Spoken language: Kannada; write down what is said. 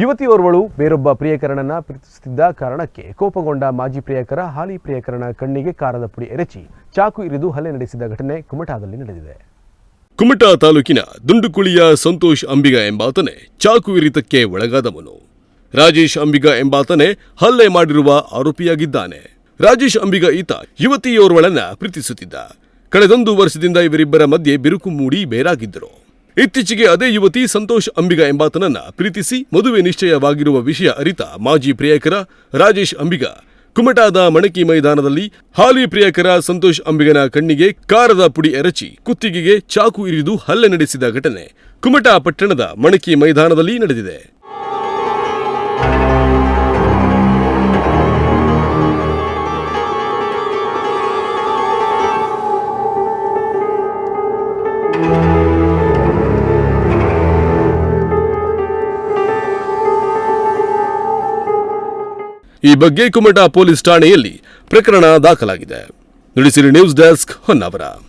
ಯುವತಿಯೋರ್ವಳು ಬೇರೊಬ್ಬ ಪ್ರಿಯಕರನನ್ನ ಪ್ರೀತಿಸುತ್ತಿದ್ದ ಕಾರಣಕ್ಕೆ ಕೋಪಗೊಂಡ ಮಾಜಿ ಪ್ರಿಯಕರ ಹಾಲಿ ಪ್ರಿಯಕರನ ಕಣ್ಣಿಗೆ ಕಾರದ ಪುಡಿ ಎರಚಿ ಚಾಕು ಇರಿದು ಹಲ್ಲೆ ನಡೆಸಿದ ಘಟನೆ ಕುಮಟಾದಲ್ಲಿ ನಡೆದಿದೆ. ಕುಮಟಾ ತಾಲೂಕಿನ ದುಂಡುಕುಳಿಯ ಸಂತೋಷ್ ಅಂಬಿಗ ಎಂಬಾತನೇ ಚಾಕು ಇರಿತಕ್ಕೆ ಒಳಗಾದವನು ರಾಜೇಶ್ ಅಂಬಿಗ ಎಂಬಾತನೇ ಹಲ್ಲೆ ಮಾಡಿರುವ ಆರೋಪಿಯಾಗಿದ್ದಾನೆ. ರಾಜೇಶ್ ಅಂಬಿಗ ಈತ ಯುವತಿಯೋರ್ವಳನ್ನ ಪ್ರೀತಿಸುತ್ತಿದ್ದ. ಕಳೆದೊಂದು ವರ್ಷದಿಂದ ಇವರಿಬ್ಬರ ಮಧ್ಯೆ ಬಿರುಕು ಮೂಡಿ ಬೇರಾಗಿದ್ದರು. ಇತ್ತೀಚೆಗೆ ಅದೇ ಯುವತಿ ಸಂತೋಷ್ ಅಂಬಿಗ ಎಂಬಾತನನ್ನ ಪ್ರೀತಿಸಿ ಮದುವೆ ನಿಶ್ಚಯವಾಗಿರುವ ವಿಷಯ ಅರಿತ ಮಾಜಿ ಪ್ರಿಯಕರ ರಾಜೇಶ್ ಅಂಬಿಗ. ಕುಮಟಾದ ಮಣಕಿ ಮೈದಾನದಲ್ಲಿ ಹಾಲಿ ಪ್ರಿಯಕರ ಸಂತೋಷ್ ಅಂಬಿಗನ ಕಣ್ಣಿಗೆ ಕಾರದ ಪುಡಿ ಎರಚಿ ಕುತ್ತಿಗೆಗೆ ಚಾಕು ಇರಿದು ಹಲ್ಲೆ ನಡೆಸಿದ ಘಟನೆ ಕುಮಟಾ ಪಟ್ಟಣದ ಮಣಕಿ ಮೈದಾನದಲ್ಲಿ ನಡೆದಿದೆ. ಈ ಬಗ್ಗೆ ಕುಮಟಾ ಪೊಲೀಸ್ ಠಾಣೆಯಲ್ಲಿ ಪ್ರಕರಣ ದಾಖಲಾಗಿದೆ. Nudisiri news desk Honnavar.